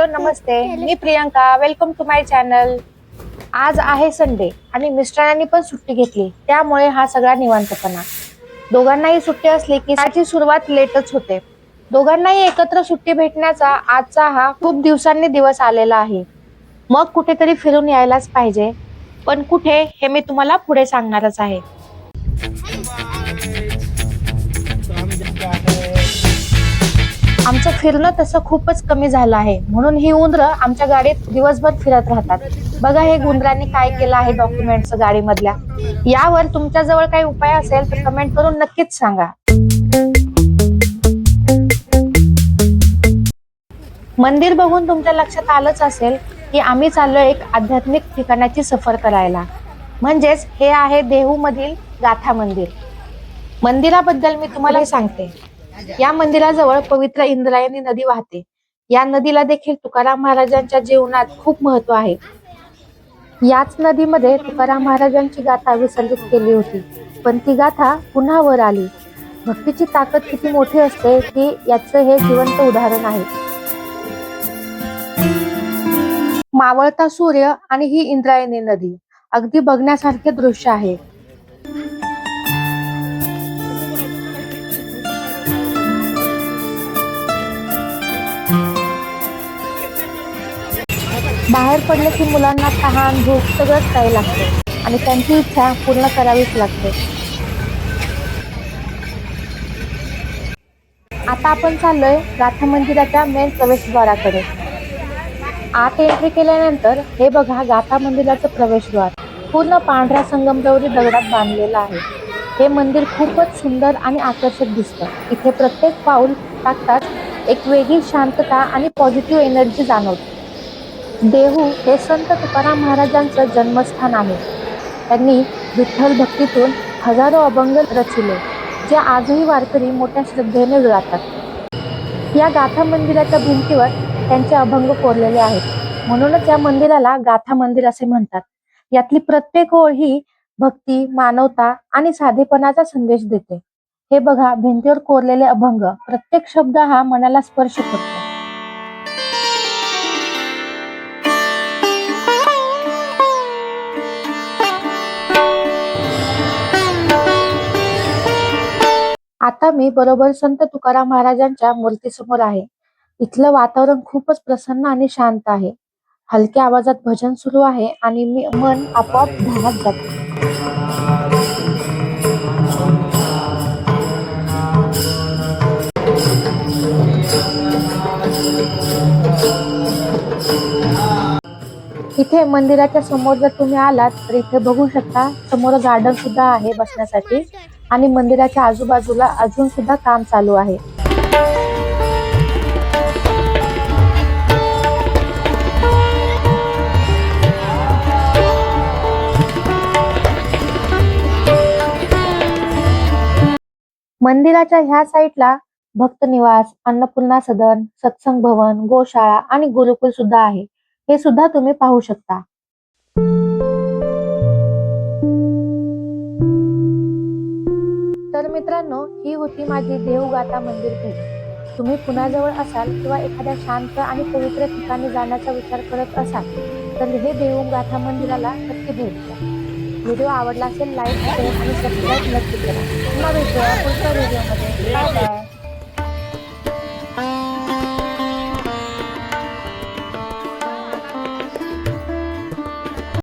Hello नमस्ते. मी Priyanka. Welcome to my channel आज आहे संडे आणि मिस्टरांनी पण सुट्टी घेतली. त्यामुळे हा सगळा निवांतपणा. दोघांनाही सुट्टी असली की त्याची सुरुवात लेटच होते. दोघांनाही एकत्र सुट्टी भेटण्याचा आजचा हा खूप दिवसांनी दिवस आलेला आहे. मग कुठेतरी फिरून यायलाच पाहिजे. पण कुठे हे मी तुम्हाला पुढे सांगणारच आहे. आमचं फिरणं तसं खूपच कमी झालं आहे. म्हणून ही उंदरं आमच्या गाडीत दिवसभर फिरत राहतात. बघा हे गुंदरांनी काय केलं आहे डॉक्युमेंटचं गाडीमधल्या. यावर तुमच्या जवळ काही उपाय असेल तर कमेंट करून नक्कीच सांगा. मंदिर बघून तुमच्या लक्षात आलंच असेल की आम्ही चाललोय एक आध्यात्मिक ठिकाणाची सफर करायला. म्हणजेच हे आहे देहू मधील गाथा मंदिर. मंदिराबद्दल मी तुम्हाला सांगते. या मंदिराजवळ पवित्र इंद्रायणी नदी वाहते. या नदीला देखील तुकाराम महाराजांच्या जीवनात खूप महत्त्व आहे. याच नदीमध्ये तुकाराम महाराजांची गाथा विसर्जित केली होती पण ती गाथा पुन्हा वर आली. भक्तीची ताकद किती मोठी असते की याचं हे जिवंत उदाहरण आहे. मावळता सूर्य आणि ही इंद्रायणी नदी अगदी बघण्यासारखे दृश्य आहे. बाहेर पडलं की मुलांना तहान झोप सगळंच काही लागते. आणि त्यांची इच्छा पूर्ण करावीच लागते. आता आपण चाललोय गाथा मंदिराच्या मेन प्रवेशद्वाराकडे. आत एंट्री केल्यानंतर हे बघा गाथा मंदिराचं प्रवेशद्वार. पूर्ण पांढऱ्या संगमरवरी दगडात बांधलेलं आहे. हे मंदिर खूपच सुंदर आणि आकर्षक दिसतं. इथे प्रत्येक पाऊल टाकताच एक वेगळी शांतता आणि पॉझिटिव्ह एनर्जी जाणवते. देहू हे संत तुकाराम महाराजांचं जन्मस्थान आहे. त्यांनी विठ्ठल भक्तीतून हजारो अभंग रचिले जे आजही वारकरी मोठ्या श्रद्धेने गातात या गाथा मंदिराच्या भिंतीवर त्यांचे अभंग कोरलेले आहेत. म्हणूनच या मंदिराला गाथा मंदिर असे म्हणतात. यातली प्रत्येक ओळ ही भक्ती मानवता आणि साधेपणाचा संदेश देते. हे बघा भिंतीवर कोरलेले अभंग प्रत्येक शब्द हा मनाला स्पर्श करतो. आता मी बरोबर संत तुकाराम महाराजांच्या मूर्तीसमोर आहे. इथलं वातावरण खूपच प्रसन्न आणि शांत आहे. हलक्या आवाजात भजन सुरू आहे आणि मी मन आपोआप ध्यानात जाते. इथे मंदिराच्या समोर जर तुम्ही आलात तर इथे बघू शकता समोर गार्डन सुद्धा आहे बसण्यासाठी आणि मंदिराच्या आजूबाजूला अजून सुद्धा काम चालू आहे. मंदिराच्या ह्या साईडला भक्त निवास अन्नपूर्णा सदन सत्संग भवन गोशाळा आणि गुरुकुल सुद्धा आहे. हे सुद्धा तुम्ही पाहू शकता. तर मित्रांनो ही होती माझी देवगाथा मंदिर भेट. तुम्ही पुण्याजवळ असाल किंवा एखाद्या शांत आणि पवित्र ठिकाणी जाण्याचा विचार करत असाल तर हे देवगाथा मंदिराला नक्की भेट द्या. व्हिडिओ आवडला असेल लाईक शेअर आणि सबस्क्राईब नक्की करा. पुन्हा भेटूया पुढच्या व्हिडिओमध्ये. Bye bye.